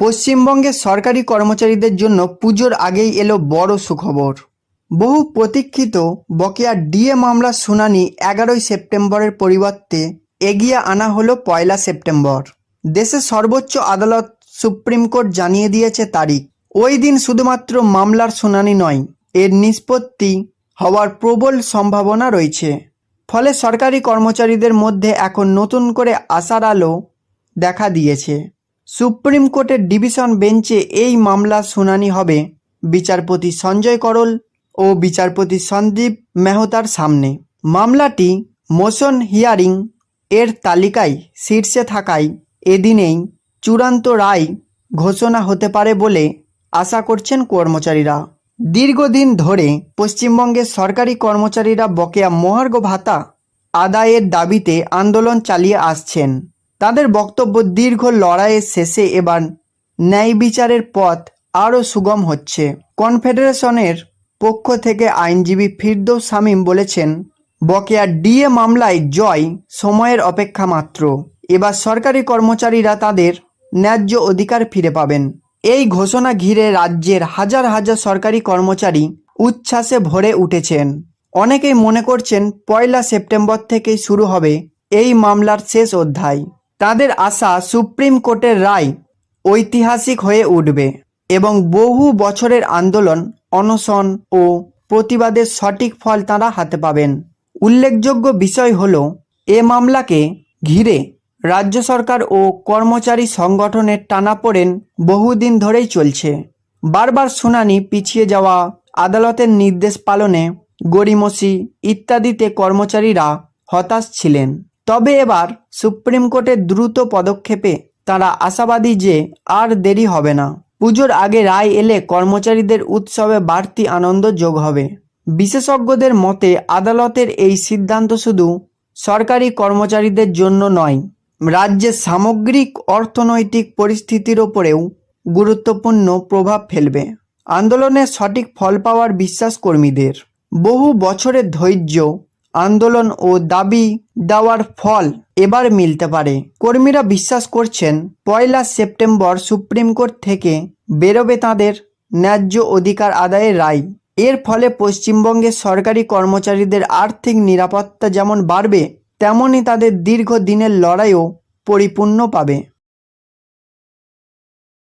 পশ্চিমবঙ্গের সরকারি কর্মচারীদের জন্য পুজোর আগেই এলো বড় সুখবর। বহু প্রতীক্ষিত বকেয়া ডিএ মামলার শুনানি এগারোই সেপ্টেম্বরের পরিবর্তে এগিয়ে আনা হলো পয়লা সেপ্টেম্বর। দেশের সর্বোচ্চ আদালত সুপ্রিম কোর্ট জানিয়ে দিয়েছে তারিখ। ওই দিন শুধুমাত্র মামলার শুনানি নয়, এর নিষ্পত্তি হওয়ার প্রবল সম্ভাবনা রয়েছে। ফলে সরকারি কর্মচারীদের মধ্যে এখন নতুন করে আশার আলো দেখা দিয়েছে। সুপ্রিম কোর্টের ডিভিশন বেঞ্চে এই মামলার শুনানি হবে বিচারপতি সঞ্জয় করল ও বিচারপতি সন্দীপ মেহতার সামনে। মামলাটি মোশন হিয়ারিং এর তালিকায় শীর্ষে থাকায় এদিনেই চূড়ান্ত রায় ঘোষণা হতে পারে বলে আশা করছেন কর্মচারীরা। দীর্ঘদিন ধরে পশ্চিমবঙ্গের সরকারি কর্মচারীরা বকেয়া মহার্ঘ ভাতা আদায়ের দাবিতে আন্দোলন চালিয়ে আসছেন। তাদের বক্তব্য দীর্ঘ লড়াইয়ের শেষে এবার ন্যায় বিচারের পথ আরও সুগম হচ্ছে। কনফেডারেশনের পক্ষ থেকে আইনজীবী ফিরদৌস শামীম বলেছেন, বকেয়া ডিএ মামলায় জয় সময়ের অপেক্ষা মাত্র। এবার সরকারি কর্মচারীরা তাদের ন্যায্য অধিকার ফিরে পাবেন। এই ঘোষণা ঘিরে রাজ্যের হাজার হাজার সরকারি কর্মচারী উচ্ছ্বাসে ভরে উঠেছেন। অনেকেই মনে করছেন পয়লা সেপ্টেম্বর থেকেই শুরু হবে এই মামলার শেষ অধ্যায়। তাদের আশা সুপ্রিম কোর্টের রায় ঐতিহাসিক হয়ে উঠবে এবং বহু বছরের আন্দোলন, অনশন ও প্রতিবাদের সঠিক ফল তাঁরা হাতে পাবেন। উল্লেখযোগ্য বিষয় হল, এ মামলাকে ঘিরে রাজ্য সরকার ও কর্মচারী সংগঠনের টানাপোড়েন বহুদিন ধরেই চলছে। বারবার শুনানি পিছিয়ে যাওয়া, আদালতের নির্দেশ পালনে গড়িমসি ইত্যাদিতে কর্মচারীরা হতাশ ছিলেন। তবে এবার সুপ্রিম কোর্টের দ্রুত পদক্ষেপে তারা আশাবাদী যে আর দেরি হবে না। পুজোর আগে রায় এলে কর্মচারীদের উৎসবে বাড়তি আনন্দ যোগ হবে। বিশেষজ্ঞদের মতে, আদালতের এই সিদ্ধান্ত শুধু সরকারি কর্মচারীদের জন্য নয়, রাজ্যের সামগ্রিক অর্থনৈতিক পরিস্থিতির ওপরেও গুরুত্বপূর্ণ প্রভাব ফেলবে। আন্দোলনের সঠিক ফল পাওয়ার বিশ্বাস কর্মীদের বহু বছরের ধৈর্য আন্দোলন ও দাবি দেওয়ার ফল এবার মিলতে পারে। কর্মীরা বিশ্বাস করছেন, পয়লা সেপ্টেম্বর সুপ্রিম কোর্ট থেকে বেরোবে তাঁদের ন্যায্য অধিকার আদায়ের রায়। এর ফলে পশ্চিমবঙ্গের সরকারি কর্মচারীদের আর্থিক নিরাপত্তা যেমন বাড়বে তেমনই তাদের দীর্ঘ দিনের লড়াইও পরিপূর্ণ পাবে।